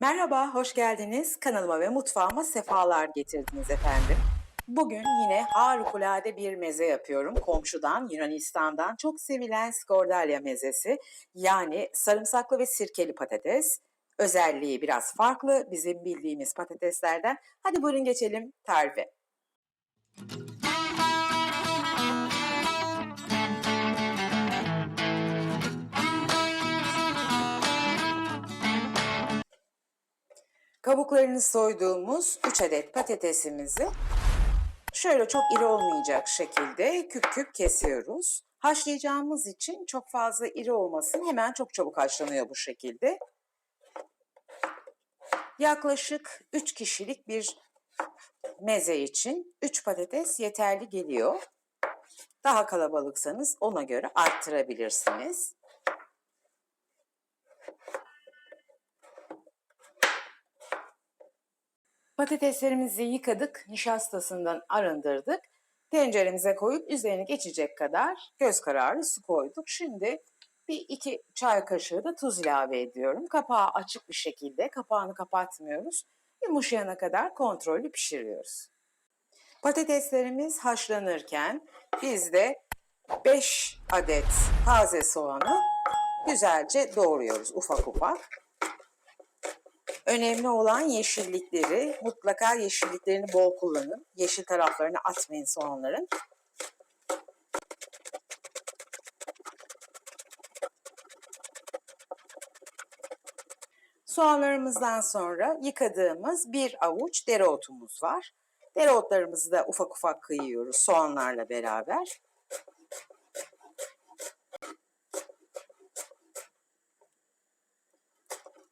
Merhaba, hoş geldiniz. Kanalıma ve mutfağıma sefalar getirdiniz efendim. Bugün yine harikulade bir meze yapıyorum. Komşudan, Yunanistan'dan çok sevilen skordalya mezesi. Yani sarımsaklı ve sirkeli patates. Özelliği biraz farklı bizim bildiğimiz patateslerden. Hadi buyurun geçelim tarife. Kabuklarını soyduğumuz 3 adet patatesimizi şöyle çok iri olmayacak şekilde küp küp kesiyoruz. Haşlayacağımız için çok fazla iri olmasın. Hemen çok çabuk haşlanıyor bu şekilde. Yaklaşık 3 kişilik bir meze için 3 patates yeterli geliyor. Daha kalabalıksanız ona göre arttırabilirsiniz. Patateslerimizi yıkadık, nişastasından arındırdık. Tenceremize koyup üzerine geçecek kadar göz kararı su koyduk. Şimdi bir iki çay kaşığı da tuz ilave ediyorum. Kapağı açık bir şekilde, kapağını kapatmıyoruz. Yumuşayana kadar kontrollü pişiriyoruz. Patateslerimiz haşlanırken biz de 5 adet taze soğanı güzelce doğruyoruz ufak ufak. Önemli olan yeşillikleri. Mutlaka yeşilliklerini bol kullanın. Yeşil taraflarını atmayın soğanların. Soğanlarımızdan sonra yıkadığımız bir avuç dereotumuz var. Dereotlarımızı da ufak ufak kıyıyoruz soğanlarla beraber.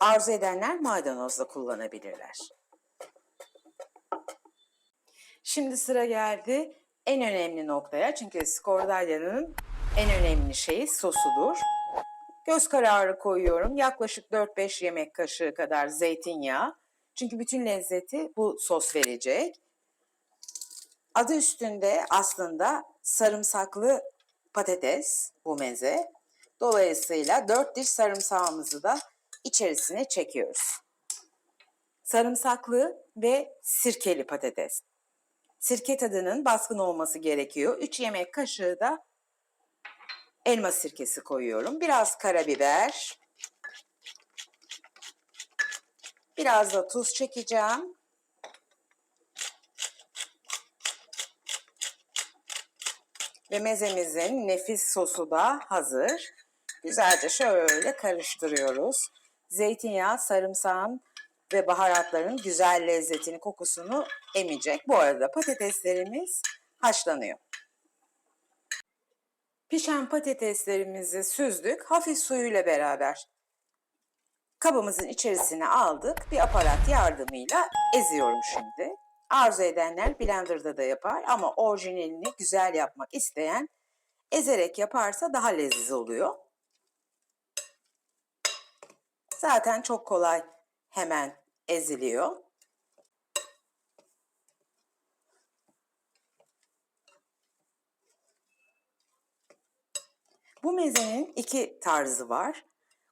Arzu edenler maydanoz da kullanabilirler. Şimdi sıra geldi en önemli noktaya. Çünkü skordalya'nın en önemli şeyi sosudur. Göz kararı koyuyorum. Yaklaşık 4-5 yemek kaşığı kadar zeytinyağı. Çünkü bütün lezzeti bu sos verecek. Adı üstünde aslında sarımsaklı patates bu meze. Dolayısıyla 4 diş sarımsağımızı da içerisine çekiyoruz. Sarımsaklı ve sirkeli patates. Sirke tadının baskın olması gerekiyor. 3 yemek kaşığı da elma sirkesi koyuyorum. Biraz karabiber. Biraz da tuz çekeceğim. Ve mezemizin nefis sosu da hazır. Güzelce şöyle karıştırıyoruz. Zeytinyağı, sarımsağın ve baharatların güzel lezzetini, kokusunu emecek. Bu arada patateslerimiz haşlanıyor. Pişen patateslerimizi süzdük. Hafif suyuyla beraber kabımızın içerisine aldık. Bir aparat yardımıyla eziyorum şimdi. Arzu edenler blenderda da yapar ama orijinalini güzel yapmak isteyen ezerek yaparsa daha lezzetli oluyor. Zaten çok kolay hemen eziliyor. Bu mezenin iki tarzı var.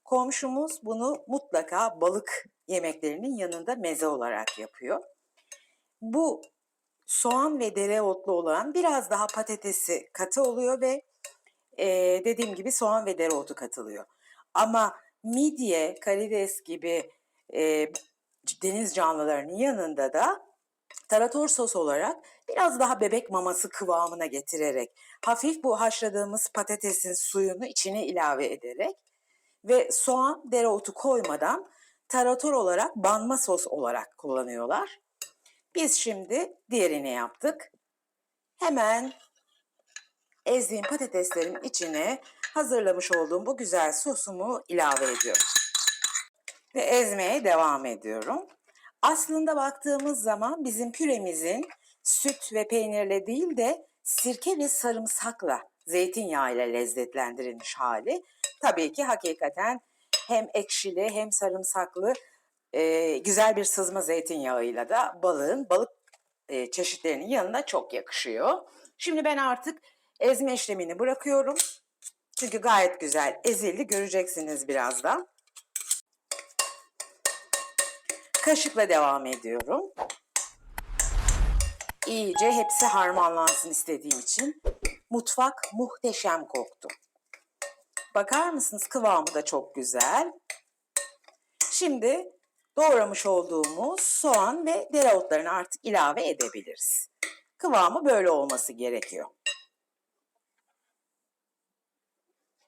Komşumuz bunu mutlaka balık yemeklerinin yanında meze olarak yapıyor. Bu soğan ve dereotlu olan biraz daha patatesi katı oluyor ve e, dediğim gibi soğan ve dereotu katılıyor. Ama midye, karides gibi e, deniz canlılarının yanında da tarator sos olarak biraz daha bebek maması kıvamına getirerek hafif bu haşladığımız patatesin suyunu içine ilave ederek ve soğan, dereotu koymadan tarator olarak banma sos olarak kullanıyorlar. Biz şimdi diğerini yaptık. Hemen ezdiğim patateslerin içine hazırlamış olduğum bu güzel sosumu ilave ediyorum. Ve ezmeye devam ediyorum. Aslında baktığımız zaman bizim püremizin süt ve peynirle değil de sirke ve sarımsakla, zeytinyağı ile lezzetlendirilmiş hali. Tabii ki hakikaten hem ekşili hem sarımsaklı e, güzel bir sızma zeytinyağıyla da balığın balık e, çeşitlerinin yanına çok yakışıyor. Şimdi ben artık ezme işlemini bırakıyorum. Çünkü gayet güzel ezildi göreceksiniz birazdan. Kaşıkla devam ediyorum. İyice hepsi harmanlansın istediğim için. Mutfak muhteşem koktu. Bakar mısınız kıvamı da çok güzel. Şimdi doğramış olduğumuz soğan ve dereotlarını artık ilave edebiliriz. Kıvamı böyle olması gerekiyor.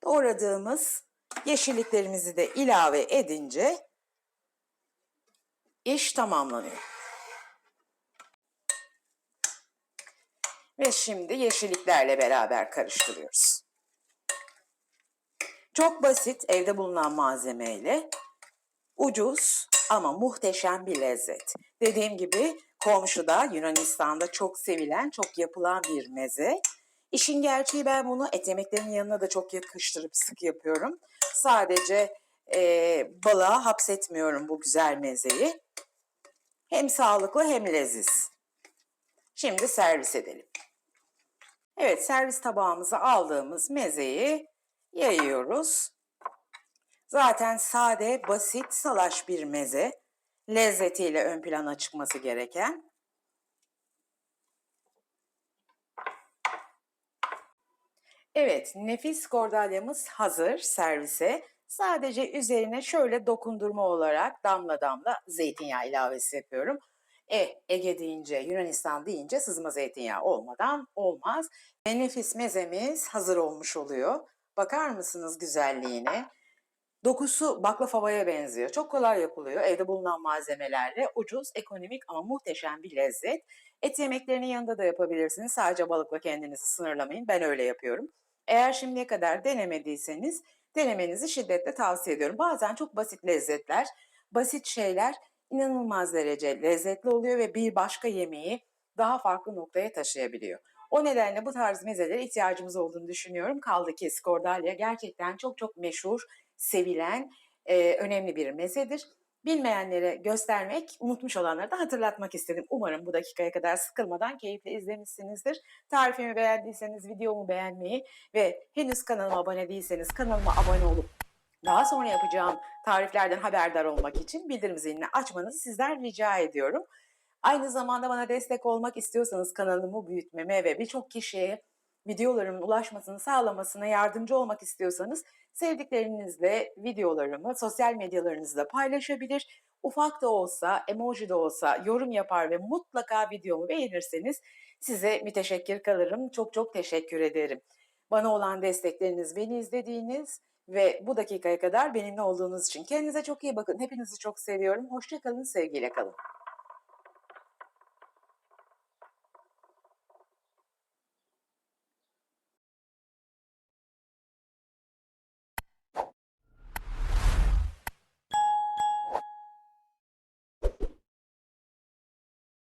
Doğradığımız yeşilliklerimizi de ilave edince iş tamamlanıyor. Ve şimdi yeşilliklerle beraber karıştırıyoruz. Çok basit evde bulunan malzemeyle ucuz ama muhteşem bir lezzet. Dediğim gibi komşuda Yunanistan'da çok sevilen, çok yapılan bir meze. İşin gerçeği ben bunu et yemeklerinin yanına da çok yakıştırıp sık yapıyorum. Sadece e, balığa hapsetmiyorum bu güzel mezeyi. Hem sağlıklı hem leziz. Şimdi servis edelim. Evet servis tabağımıza aldığımız mezeyi yayıyoruz. Zaten sade, basit, salaş bir meze. Lezzetiyle ön plana çıkması gereken. Evet, nefis kordalyamız hazır servise. Sadece üzerine şöyle dokundurma olarak damla damla zeytinyağı ilavesi yapıyorum. E, Ege deyince, Yunanistan deyince sızma zeytinyağı olmadan olmaz. Ve nefis mezemiz hazır olmuş oluyor. Bakar mısınız güzelliğine? Dokusu baklavaya benziyor. Çok kolay yapılıyor. Evde bulunan malzemelerle ucuz, ekonomik ama muhteşem bir lezzet. Et yemeklerinin yanında da yapabilirsiniz. Sadece balıkla kendinizi sınırlamayın. Ben öyle yapıyorum. Eğer şimdiye kadar denemediyseniz denemenizi şiddetle tavsiye ediyorum. Bazen çok basit lezzetler, basit şeyler inanılmaz derece lezzetli oluyor ve bir başka yemeği daha farklı noktaya taşıyabiliyor. O nedenle bu tarz mezelere ihtiyacımız olduğunu düşünüyorum. Kaldı ki skordalya gerçekten çok çok meşhur, sevilen, e, önemli bir mezedir. Bilmeyenlere göstermek, unutmuş olanlara da hatırlatmak istedim. Umarım bu dakikaya kadar sıkılmadan keyifle izlemişsinizdir. Tarifimi beğendiyseniz videomu beğenmeyi ve henüz kanalıma abone değilseniz kanalıma abone olup daha sonra yapacağım tariflerden haberdar olmak için bildirim zilini açmanızı sizden rica ediyorum. Aynı zamanda bana destek olmak istiyorsanız kanalımı büyütmeme ve birçok kişiye videolarımın ulaşmasını sağlamasına yardımcı olmak istiyorsanız sevdiklerinizle videolarımı sosyal medyalarınızda paylaşabilir. Ufak da olsa, emoji de olsa yorum yapar ve mutlaka videomu beğenirseniz size müteşekkir kalırım. Çok çok teşekkür ederim. Bana olan destekleriniz, beni izlediğiniz ve bu dakikaya kadar benimle olduğunuz için. Kendinize çok iyi bakın. Hepinizi çok seviyorum. Hoşçakalın, sevgiyle kalın.